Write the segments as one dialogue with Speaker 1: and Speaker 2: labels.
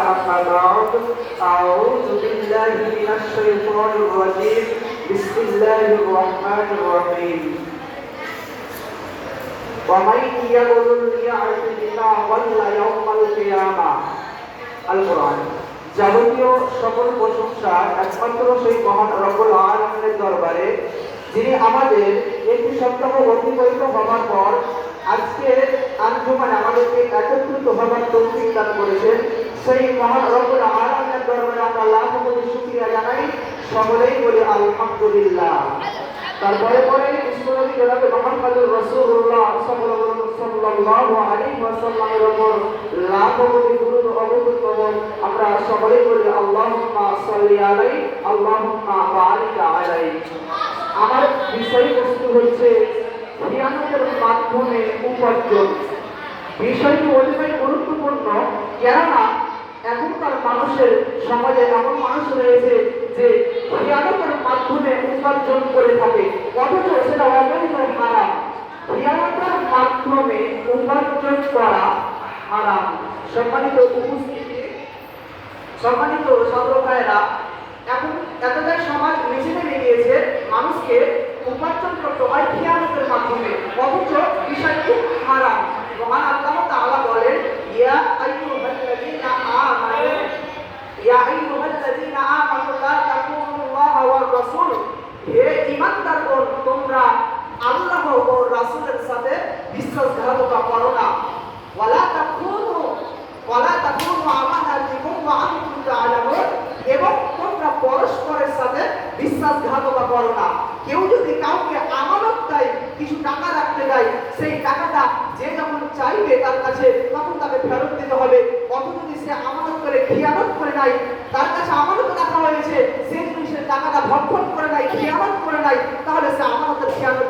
Speaker 1: أما بعد أعوذ بالله من الشيطان الرجيم بسم الله الرحمن الرحيم ومن يقول يعرف بما ضل يوم القيامة القرآن যাবতীয় সকল প্রশংসা একমাত্র সেই মহান রব্বুল আলমের দরবারে যিনি আমাদের একটি সপ্তাহ অতিবাহিত হবার পর আজকে আঞ্জুমানে আমাদেরকে একত্রিত হবার তৌফিক দান করেছেন সেই মহান রব্বুল আলমের দরবারে আমরা লাখ কোটি শুকরিয়া জানাই। সকলেই বলি আলহামদুলিল্লাহ। তারপরে পরে বিশ্বনবী জনাবে মোহাম্মদুর রাসূলুল্লাহ আমরা বিষয়বস্তু হচ্ছে মাধ্যমে বিষয়টি অতিশয় গুরুত্বপূর্ণ। কেননা মানুষের সমাজে এমন মানুষ রয়েছে যে খিয়ানতের মাধ্যমে উপার্জন করে থাকে, অথচ সেটা অবৈধ হারাম। খিয়ানতের মাধ্যমে উপার্জন করা হারাম। সম্মানিত উপস্থিতি, সম্মানিত সদর ভাইয়েরা, এখন এতটাই সমাজ নেমে গিয়েছে মানুষকে উপার্জন করতে হয় খিয়ানতের মাধ্যমে, অথচ বিষয়টি হারাম। মহান আল্লাহ তাআলা বলেন ইয়া আইয়ুহাল্লাযীনা আমানু ইয়া আইয়ুহাল্লাযীনা আমানু লা তাকুনুল্লাহ ওয়ার রাসূল হে ঈমানদারগণ তোমরা আল্লাহ ও রাসূলের সাথে বিশ্বাসঘাতকতা করো না। ওয়ালা তাকুনু ওয়ালা তাকুনু আমানাতিকুম ওয়া আনতুম তা'লামুন এবং তোমরা পরস্পরের সাথে বিশ্বাসঘাতকতা করো না। কেউ যদি কাউকে আমানত দেয় কিছু টাকা রাখতে দেয়, সেই টাকাটা যে যখন চাইবে তার কাছে তখন তাকে ফেরত দিতে হবে। অথচ যদি সে আমানত করে, খিয়ানত করে নাই, তার কাছে আমানত রাখা হয়েছে সে যদি সে টাকাটা ভক্ষণ করে নাই, খিয়ানত করে নাই, তাহলে সে আমানতের খিয়ানত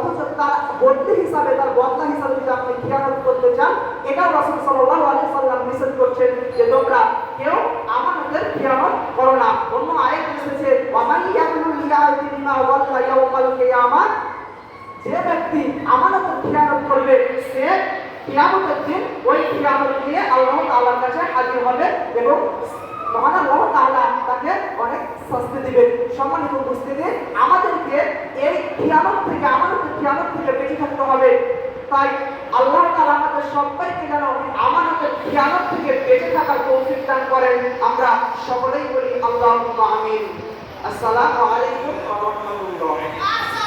Speaker 1: অথচ তার বদলি হিসাবে, তার বদলা হিসাবে যদি আপনি খিয়ানত করতে চান এটাও রাসূল সাল্লাল্লাহু আলাইহি সাল্লাম নিষেধ করছেন যে তোমরা কেউ আমানতের খিয়ানত করো না। অন্য আয়াত এসেছে যে ব্যক্তি আমানতের খিয়ানত করবে, সে কিয়ামতের দিন ওই কিয়ামত নিয়ে আল্লাহ তাআলার কাছে হাজির হবে এবং মহান আল্লাহ তাআলা তাকে অনেক শাস্তি দিবেন, সম্মানিত উপস্থিতি, আমাদেরকে এই কিয়ামত থেকে আমানতের কিয়ামত থেকে বেঁচে থাকতে হবে। তাই আল্লাহ তাআলা আমাদের সবাইকে যেন আমানতের কিয়ামত থেকে বেঁচে থাকার তৌফিক দান করেন। আমরা সকলেই বলি আল্লাহুম্মা আমিন। আসসালামু আলাইকুম ওয়া রাহমাতুল্লাহ।